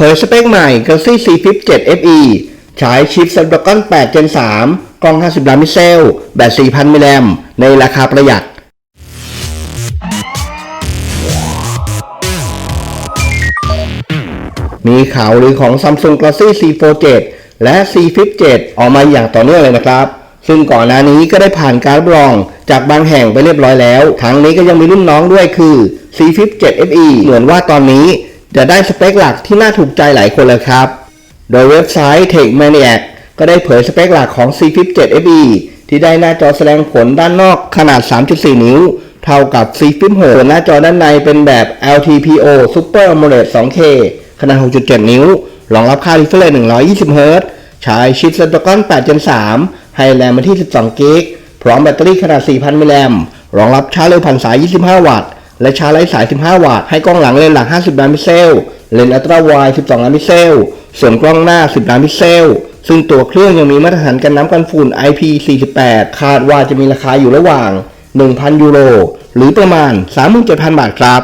เผยสเปคใหม่ Galaxy C Flip 7 FE ใช้ชิป Snapdragon 8 Gen 3 กล้อง 50 ล้านพิเซล แบต 4,000 มิลลิแอมป์ในราคาประหยัด มีข่าวหรือของ Samsung Galaxy C Fold 7 และ C Flip 7 ออกมาอย่างต่อเนื่องเลยนะครับ ซึ่งก่อนหน้านี้ก็ได้ผ่านการรับรองจากบางแห่งไปเรียบร้อยแล้ว ทั้งนี้ก็ยังมีรุ่นน้องด้วยคือ C Flip 7 FE เหมือนว่าตอนนี้ จะได้สเปคหลักที่น่าถูกใจหลายคนเลยครับ โดยเว็บไซต์ TechManiac ก็ได้เผยสเปคหลักของ C Flip 7 FE ที่ได้หน้าจอแสดงผลด้านนอกขนาด 3.4 นิ้ว เท่ากับ C Flip 6ส่วนหน้าจอด้านในเป็นแบบ LTPO Super AMOLED 2K ขนาด 6.7 นิ้ว รองรับค่า refresh 120 Hz ใช้ชิป Snapdragon 8 Gen 3 ให้แรมมาที่ 12 g b พร้อมแบตเตอรี่ขนาด 4,000 มิลลิแอมป์รองรับชาร์จเร็วผ่านสาย 25 วัตต์ และชาร์จไร้สาย 15 วัตต์ ให้กล้องหลังเลนส์หลัก 50 ล้านพิกเซล เลนส์อัลตร้าไวด์12 ล้านพิกเซล ส่วนกล้องหน้า 10 ล้านพิกเซล ซึ่งตัวเครื่องยังมีมาตรฐานกันน้ำกันฝุ่น IP48 คาดว่าจะมีราคาอยู่ระหว่าง 1,000 ยูโร หรือประมาณ 37,000 บาทครับ